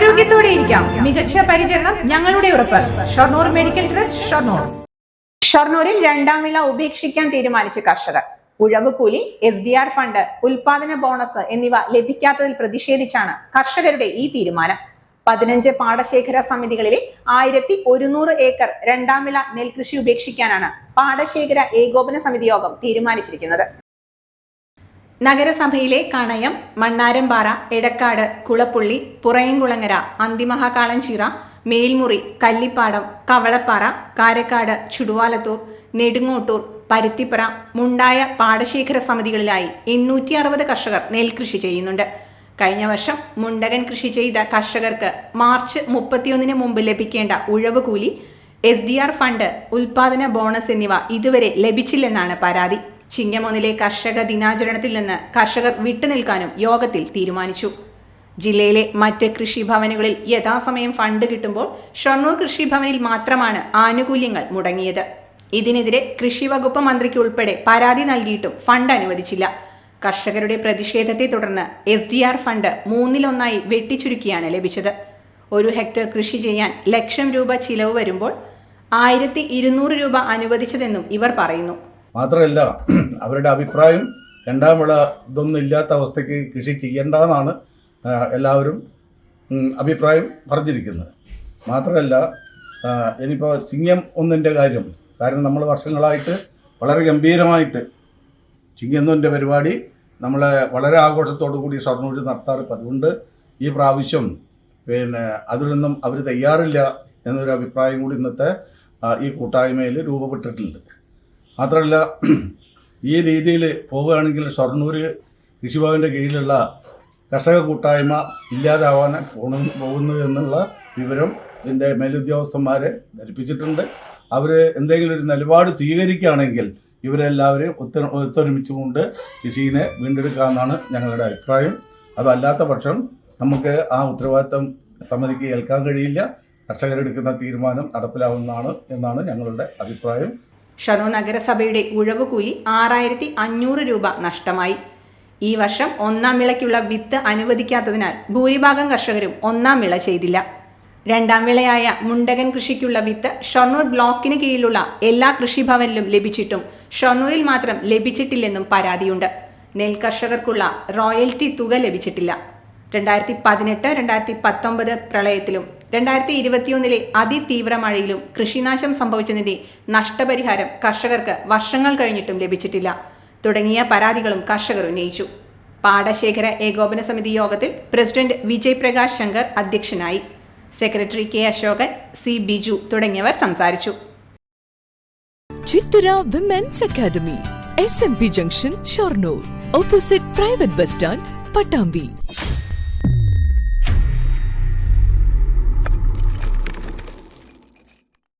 ആരോഗ്യത്തോടെ ഇരിക്കാം. മികച്ച പരിചരണം ഞങ്ങളുടെ ഉറപ്പ്. Shoranur medical trust Shoranur. ഷൊർണൂരിൽ രണ്ടാം വിള ഉപേക്ഷിക്കാൻ തീരുമാനിച്ച കർഷകർ. ഉഴവ് കൂലി എസ് ഡി ആർ ഫണ്ട് ഉൽപാദന ബോണസ് എന്നിവ ലഭിക്കാത്തതിൽ പ്രതിഷേധിച്ചാണ് കർഷകരുടെ ഈ തീരുമാനം. പതിനഞ്ച് പാടശേഖര സമിതികളിലെ ആയിരത്തി ഒരുന്നൂറ് ഏക്കർ രണ്ടാം വിള നെൽകൃഷി ഉപേക്ഷിക്കാനാണ് പാടശേഖര ഏകോപന സമിതി യോഗം തീരുമാനിച്ചിരിക്കുന്നത്. നഗരസഭയിലെ കണയം മണ്ണാരംപാറ എടക്കാട് കുളപ്പുള്ളി പുറയംകുളങ്ങര അന്തിമഹാകാളഞ്ചിറ മേൽമുറി കല്ലിപ്പാടം കവളപ്പാറ കാരക്കാട് ചുടുവാലത്തൂർ നെടുങ്ങോട്ടൂർ പരുത്തിപ്പുറ മുണ്ടായ പാടശേഖര സമിതികളിലായി എണ്ണൂറ്റി അറുപത് കർഷകർ നെൽകൃഷി ചെയ്യുന്നുണ്ട്. കഴിഞ്ഞ വർഷം മുണ്ടകൻ കൃഷി ചെയ്ത കർഷകർക്ക് മാർച്ച് മുപ്പത്തിയൊന്നിന് മുമ്പ് ലഭിക്കേണ്ട ഉഴവ് കൂലി എസ് ഡി ആർ ഫണ്ട് ഉൽപാദന ബോണസ് എന്നിവ ഇതുവരെ ലഭിച്ചില്ലെന്നാണ് പരാതി. ചിങ്ങമൊന്നിലെ കർഷക ദിനാചരണത്തിൽ നിന്ന് കർഷകർ വിട്ടുനിൽക്കാനും യോഗത്തിൽ തീരുമാനിച്ചു. ജില്ലയിലെ മറ്റ് കൃഷിഭവനുകളിൽ യഥാസമയം ഫണ്ട് കിട്ടുമ്പോൾ ഷൊർണൂർ കൃഷിഭവനിൽ മാത്രമാണ് ആനുകൂല്യങ്ങൾ മുടങ്ങിയത്. ഇതിനെതിരെ കൃഷി വകുപ്പ് മന്ത്രിക്ക് ഉൾപ്പെടെ പരാതി നൽകിയിട്ടും ഫണ്ട് അനുവദിച്ചില്ല. കർഷകരുടെ പ്രതിഷേധത്തെ തുടർന്ന് എസ് ഡി ആർ ഫണ്ട് മൂന്നിലൊന്നായി വെട്ടിച്ചുരുക്കിയാണ് ലഭിച്ചത്. ഒരു ഹെക്ടർ കൃഷി ചെയ്യാൻ ലക്ഷം രൂപ ചിലവ് വരുമ്പോൾ ആയിരത്തി ഇരുന്നൂറ് രൂപ അനുവദിച്ചതെന്നും ഇവർ പറയുന്നു. മാത്രമല്ല അവരുടെ അഭിപ്രായം രണ്ടാം വിള ഇതൊന്നും ഇല്ലാത്ത അവസ്ഥയ്ക്ക് കൃഷി ചെയ്യേണ്ടെന്നാണ് എല്ലാവരും അഭിപ്രായം പറഞ്ഞിരിക്കുന്നത്. മാത്രമല്ല ഇനിയിപ്പോൾ ചിങ്ങം ഒന്നിന്റെ കാര്യം കാരണം നമ്മൾ വർഷങ്ങളായിട്ട് വളരെ ഗംഭീരമായിട്ട് ചിങ്ങന്നൊന്റെ പരിപാടി നമ്മളെ വളരെ ആഘോഷത്തോടു കൂടി ഷൊർണൂർ നടത്താറ് അതുകൊണ്ട് ഈ പ്രാവശ്യം പിന്നെ അതിലൊന്നും അവർ തയ്യാറില്ല എന്നൊരു അഭിപ്രായം കൂടി ഇന്നത്തെ ഈ കൂട്ടായ്മയിൽ രൂപപ്പെട്ടിട്ടുണ്ട്. മാത്രമല്ല ഈ രീതിയിൽ പോവുകയാണെങ്കിൽ ഷൊർണൂർ കൃഷിഭവന്റെ കീഴിലുള്ള കർഷക കൂട്ടായ്മ ഇല്ലാതാവാൻ പോണ പോകുന്നു എന്നുള്ള വിവരം ഇതിന്റെ മേലുദ്യോഗസ്ഥന്മാരെ ധരിപ്പിച്ചിട്ടുണ്ട്. അവർ എന്തെങ്കിലും ഒരു നിലപാട് സ്വീകരിക്കുകയാണെങ്കിൽ ഇവരെല്ലാവരെയും ഒത്ത ഒത്തൊരുമിച്ചുകൊണ്ട് കൃഷിയെ വീണ്ടെടുക്കാമെന്നാണ് ഞങ്ങളുടെ അഭിപ്രായം. അതല്ലാത്ത പക്ഷം നമുക്ക് ആ ഉത്തരവാദിത്തം സമിതിക്ക് ഏൽക്കാൻ കഴിയില്ല. കർഷകരെടുക്കുന്ന തീരുമാനം നടപ്പിലാവുന്നതാണ് എന്നാണ് ഞങ്ങളുടെ അഭിപ്രായം. ഷൊർണൂർ നഗരസഭയുടെ ഉഴവുകൂലി ആറായിരത്തി അഞ്ഞൂറ് രൂപ നഷ്ടമായി. ഈ വർഷം ഒന്നാം വിളയ്ക്കുള്ള വിത്ത് അനുവദിക്കാത്തതിനാൽ ഭൂരിഭാഗം കർഷകരും ഒന്നാം വിള ചെയ്തില്ല. രണ്ടാം വിളയായ മുണ്ടകൻ കൃഷിക്കുള്ള വിത്ത് ഷൊർണൂർ ബ്ലോക്കിന് കീഴിലുള്ള എല്ലാ കൃഷിഭവനിലും ലഭിച്ചിട്ടും ഷൊർണൂരിൽ മാത്രം ലഭിച്ചിട്ടില്ലെന്നും പരാതിയുണ്ട്. നെൽ കർഷകർക്കുള്ള റോയൽറ്റി തുക ലഭിച്ചിട്ടില്ല. രണ്ടായിരത്തി പതിനെട്ട് രണ്ടായിരത്തി പത്തൊമ്പത് പ്രളയത്തിലും രണ്ടായിരത്തി ഇരുപത്തിയൊന്നിലെ അതിതീവ്ര മഴയിലും കൃഷിനാശം സംഭവിച്ചതിന്റെ നഷ്ടപരിഹാരം കർഷകർക്ക് വർഷങ്ങൾ കഴിഞ്ഞിട്ടും ലഭിച്ചിട്ടില്ല. തുടങ്ങിയ പരാതികളും കർഷകർ ഉന്നയിച്ചു. പാടശേഖര ഏകോപന സമിതി യോഗത്തിൽ പ്രസിഡന്റ് വിജയ് പ്രകാശ് ശങ്കർ അധ്യക്ഷനായി. Secretary K Ashokan C Biju തുടങ്ങിയവർ സംസാരിച്ചു. Chithra women's academy S M P junction Shoranur opposite private bus stand Pattambi